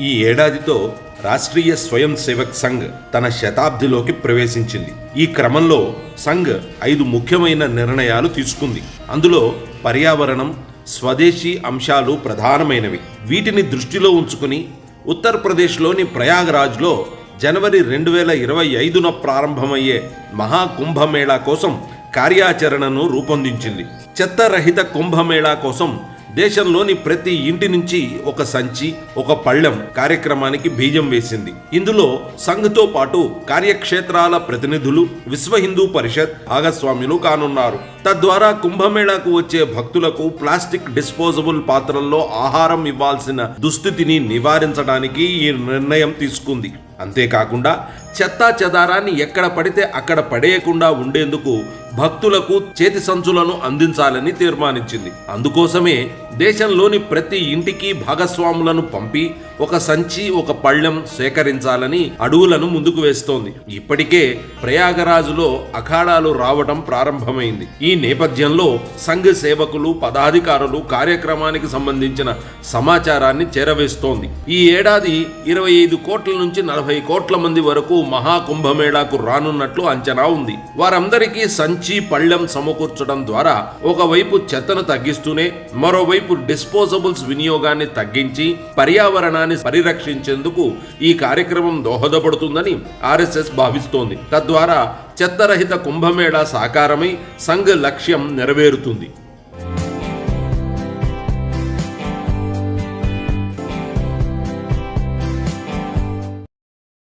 ఈ ఏడాదితో రాష్ట్రీయ స్వయం సేవక్ సంఘ్ తన శతాబ్దిలోకి ప్రవేశించింది. ఈ క్రమంలో సంఘ్ ఐదు ముఖ్యమైన నిర్ణయాలు తీసుకుంది. అందులో పర్యావరణం స్వదేశీ అంశాలు ప్రధానమైనవి. వీటిని దృష్టిలో ఉంచుకుని ఉత్తరప్రదేశ్లోని ప్రయాగరాజ్లో జనవరి రెండు వేల ఇరవై ఐదున ప్రారంభమయ్యే మహాకుంభమేళా కోసం కార్యాచరణను రూపొందించింది. చెత్తరహిత కుంభమేళా కోసం దేశంలోని ప్రతి ఇంటి నుంచి ఒక సంచి ఒక పళ్ళెం కార్యక్రమానికి బీజం వేసింది. ఇందులో సంఘ్తో పాటు కార్యక్షేత్రాల ప్రతినిధులు విశ్వ హిందూ పరిషత్ భాగస్వాములు కానున్నారు. తద్వారా కుంభమేళాకు వచ్చే భక్తులకు ప్లాస్టిక్ డిస్పోజబుల్ పాత్రల్లో ఆహారం ఇవ్వాల్సిన దుస్థితిని నివారించడానికి ఈ నిర్ణయం తీసుకుంది. అంతేకాకుండా చెత్తా చెదారాన్ని ఎక్కడ పడితే అక్కడ పడేయకుండా ఉండేందుకు భక్తులకు చేతి సంచులను అందించాలని తీర్మానించింది. అందుకోసమే దేశంలోని ప్రతి ఇంటికి భాగస్వాములను పంపి ఒక సంచి ఒక పళ్ళెం సేకరించాలని అడుగులను ముందుకు వేస్తోంది. ఇప్పటికే ప్రయాగరాజులో అఖాడాలు రావడం ప్రారంభమైంది. ఈ నేపథ్యంలో సంఘ సేవకులు పదాధికారులు కార్యక్రమానికి సంబంధించిన సమాచారాన్ని చేరవేస్తోంది. ఈ ఏడాది ఇరవై ఐదు కోట్ల నుంచి నలభై కోట్ల మంది వరకు మహాకుంభమేళాకు రానున్నట్లు అంచనా ఉంది. వారందరికీ సంచి పళ్ళెం సమకూర్చడం ద్వారా ఒకవైపు చెత్తను తగ్గిస్తూనే మరోవైపు డిస్పోజబుల్స్ వినియోగాన్ని తగ్గించి పర్యావరణాన్ని పరిరక్షించేందుకు ఈ కార్యక్రమం దోహదపడుతుందని ఆర్ఎస్ఎస్ భావిస్తోంది. తద్వారా చెత్తరహిత కుంభమేళా సాకారమై సంఘ్ లక్ష్యం నెరవేరుతుంది.